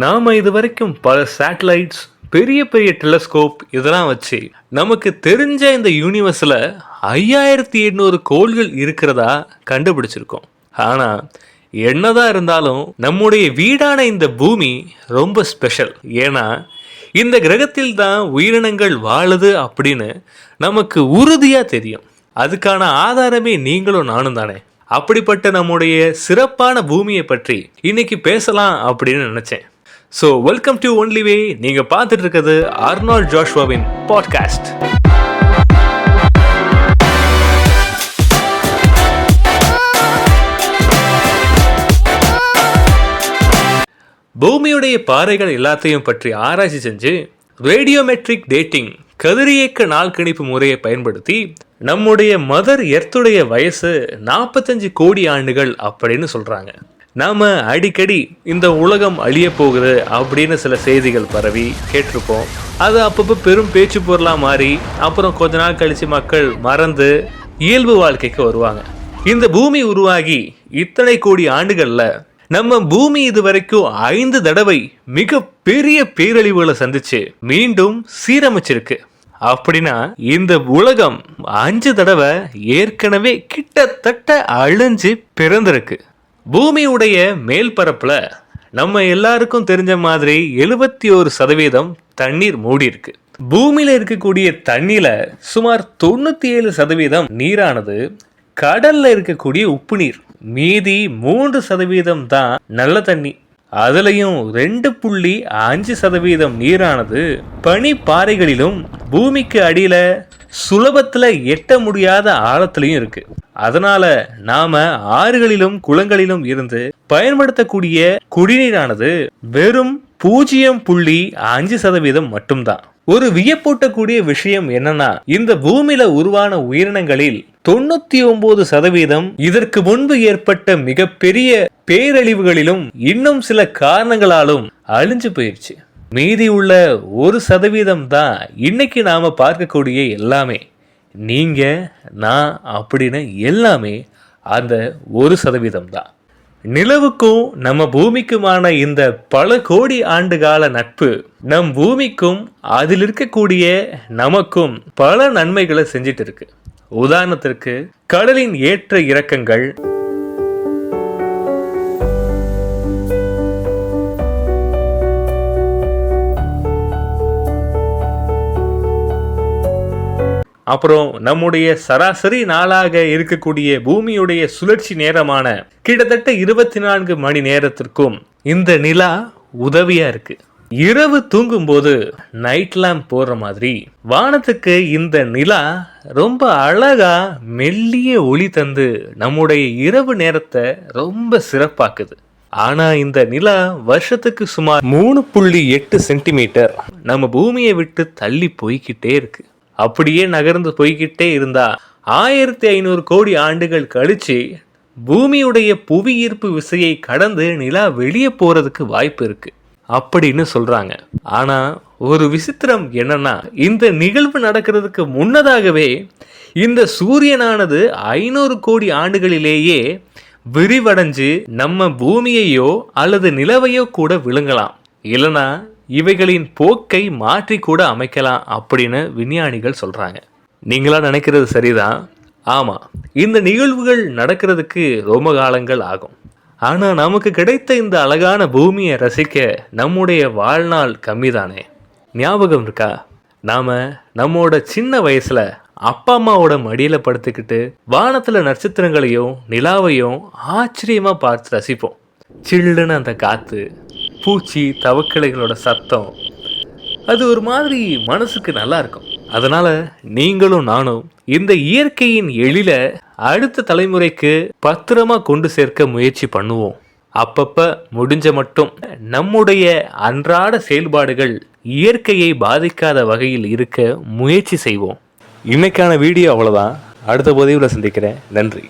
நாம் இது வரைக்கும் பல சேட்டலைட்ஸ் பெரிய பெரிய டெலஸ்கோப் இதெல்லாம் வச்சு நமக்கு தெரிஞ்ச இந்த யூனிவர்ஸில் ஐயாயிரத்தி எண்ணூறு கோள்கள் இருக்கிறதா கண்டுபிடிச்சிருக்கோம். ஆனால் என்னதான் இருந்தாலும் நம்முடைய வீடான இந்த பூமி ரொம்ப ஸ்பெஷல் ஏன்னா இந்த கிரகத்தில் தான் உயிரினங்கள் வாழுது அப்படின்னு நமக்கு உறுதியாக தெரியும். அதுக்கான ஆதாரமே நீங்களும் நானும் தானே. அப்படிப்பட்ட நம்முடைய சிறப்பான பூமியை பற்றி இன்னைக்கு பேசலாம் அப்படின்னு நினச்சேன். So welcome to only way நீங்கள் பார்த்துட்டு இருக்கிறது அர்னால் ஜோஷ்வாவின் பாட்காஸ்ட் பூமியுடைய பாறைகள் எல்லாத்தையும் பற்றி ஆராய்ச்சி செஞ்சு ரேடியோமெட்ரிக் டேட்டிங் கதிரியக்க நாள் கணிப்பு முறையை பயன்படுத்தி நம்முடைய மதர் எர்த்துடைய வயசு நாற்பத்தஞ்சு கோடி ஆண்டுகள் அப்படின்னு சொல்கிறாங்க நாம் அடிக்கடி இந்த உலகம் அழிய போகுது அப்படின்னு சில செய்திகள் பரவி கேட்டிருப்போம். அது அப்பப்போ பெரும் பேச்சு பொருளாக மாறி அப்புறம் கொஞ்ச நாள் கழிச்சு மக்கள் மறந்து இயல்பு வாழ்க்கைக்கு வருவாங்க. இந்த பூமி உருவாகி இத்தனை கோடி ஆண்டுகளில் நம்ம பூமி இது வரைக்கும் ஐந்து தடவை மிக பெரிய பேரழிவுகளை சந்திச்சு மீண்டும் சீரமைச்சிருக்கு. அப்படின்னா இந்த உலகம் அஞ்சு தடவை ஏற்கனவே கிட்டத்தட்ட அழிஞ்சு பிறந்திருக்கு. பூமியுடைய மேல்பரப்பில் நம்ம எல்லாருக்கும் தெரிஞ்ச மாதிரி எழுபத்தி ஒரு சதவீதம் தண்ணீர் மூடி இருக்கு பூமியில் இருக்கக்கூடிய தண்ணியில் சுமார் தொண்ணூத்தி ஏழு சதவீதம் நீரானது கடல்ல இருக்கக்கூடிய உப்பு நீர். மீதி மூன்று சதவீதம் தான் நல்ல தண்ணி. அதுலயும் ரெண்டு புள்ளி அஞ்சு சதவீதம் நீரானது பனி பாறைகளிலும் பூமிக்கு அடியில சுலபத்தில் எட்ட முடியாத ஆழத்துலையும் இருக்கு. அதனால நாம ஆறுகளிலும் குளங்களிலும் இருந்து பயன்படுத்தக்கூடிய குடிநீரானது வெறும் பூஜ்ஜியம் புள்ளி அஞ்சு சதவீதம் மட்டும்தான். ஒரு வியப்பூட்டக்கூடிய விஷயம் என்னன்னா இந்த பூமியில உருவான உயிரினங்களில் தொண்ணூத்தி ஒன்பது சதவீதம் இதற்கு முன்பு ஏற்பட்ட மிகப்பெரிய பேரழிவுகளிலும் இன்னும் சில காரணங்களாலும் அழிஞ்சு போயிடுச்சு மீதி உள்ள ஒரு சதவீதம் தான் இன்னைக்கு நாம் பார்க்கக்கூடிய எல்லாமே. நீங்கள் நான் அப்படின்னு எல்லாமே அந்த ஒரு சதவீதம் தான். நிலவுக்கும் நம்ம பூமிக்குமான இந்த பல கோடி ஆண்டு கால நட்பு நம் பூமிக்கும் அதில் இருக்கக்கூடிய நமக்கும் பல நன்மைகளை செஞ்சிட்டு இருக்கு. உதாரணத்திற்கு கடலின் ஏற்ற இறக்கங்கள் அப்புறம் நம்முடைய சராசரி நாளாக இருக்கக்கூடிய பூமியுடைய சுழற்சி நேரமான கிட்டத்தட்ட இருபத்தி நான்கு மணி நேரத்திற்கும் இந்த நிலா உதவியா இருக்கு. இரவு தூங்கும்போது நைட் லேம்ப் போடுற மாதிரி வானத்துக்கு இந்த நிலா ரொம்ப அழகா மெல்லிய ஒளி தந்து நம்முடைய இரவு நேரத்தை ரொம்ப சிறப்பாக்குது. ஆனா இந்த நிலா வருஷத்துக்கு சுமார் மூணு புள்ளி எட்டு சென்டிமீட்டர் நம்ம பூமியை விட்டு தள்ளி போய்கிட்டே இருக்கு. அப்படியே நகர்ந்து போய்கிட்டே இருந்தா. ஆயிரத்தி ஐநூறு கோடி ஆண்டுகள் கழிச்சு பூமியுடைய புவி ஈர்ப்பு விசையை கடந்து நிலா வெளியே போறதுக்கு வாய்ப்பு இருக்கு. அப்படின்னு சொல்றாங்க. ஆனா ஒரு விசித்திரம் என்னன்னா இந்த நிகழ்வு நடக்கிறதுக்கு முன்னதாகவே இந்த சூரியனானது ஐநூறு கோடி ஆண்டுகளிலேயே விரிவடைஞ்சு நம்ம பூமியையோ அல்லது நிலவையோ கூட விழுங்கலாம். இல்லைன்னா இவைகளின் போக்கை மாற்றி கூட அமைக்கலாம் அப்படின்னு விஞ்ஞானிகள் சொல்கிறாங்க நீங்களா நினைக்கிறது சரிதான் ஆமாம் இந்த நிகழ்வுகள் நடக்கிறதுக்கு ரொம்ப காலங்கள் ஆகும். ஆனால் நமக்கு கிடைத்த இந்த அழகான பூமியை ரசிக்க நம்முடைய வாழ்நாள் கம்மி தானே ஞாபகம் இருக்கா? நாம் நம்மோட சின்ன வயசில் அப்பா அம்மாவோட மடியில் படுத்துக்கிட்டு வானத்தில் நட்சத்திரங்களையும் நிலாவையும் ஆச்சரியமாக பார்த்து ரசிப்போம். சில்லுன்னு அந்த காற்று பூச்சி தவக்கிளைகளோட சத்தம் அது ஒரு மாதிரி மனசுக்கு நல்லா இருக்கும். அதனால நீங்களும் நானும் இந்த இயற்கையின் எழில அடுத்த தலைமுறைக்கு பத்திரமா கொண்டு சேர்க்க முயற்சி பண்ணுவோம். அப்பப்ப முடிஞ்ச மட்டும் நம்முடைய அன்றாட செயல்பாடுகள் இயற்கையை பாதிக்காத வகையில் இருக்க முயற்சி செய்வோம். இன்னைக்கான வீடியோ அவ்வளோதான் அடுத்த பதிவில் சந்திக்கிறேன். நன்றி.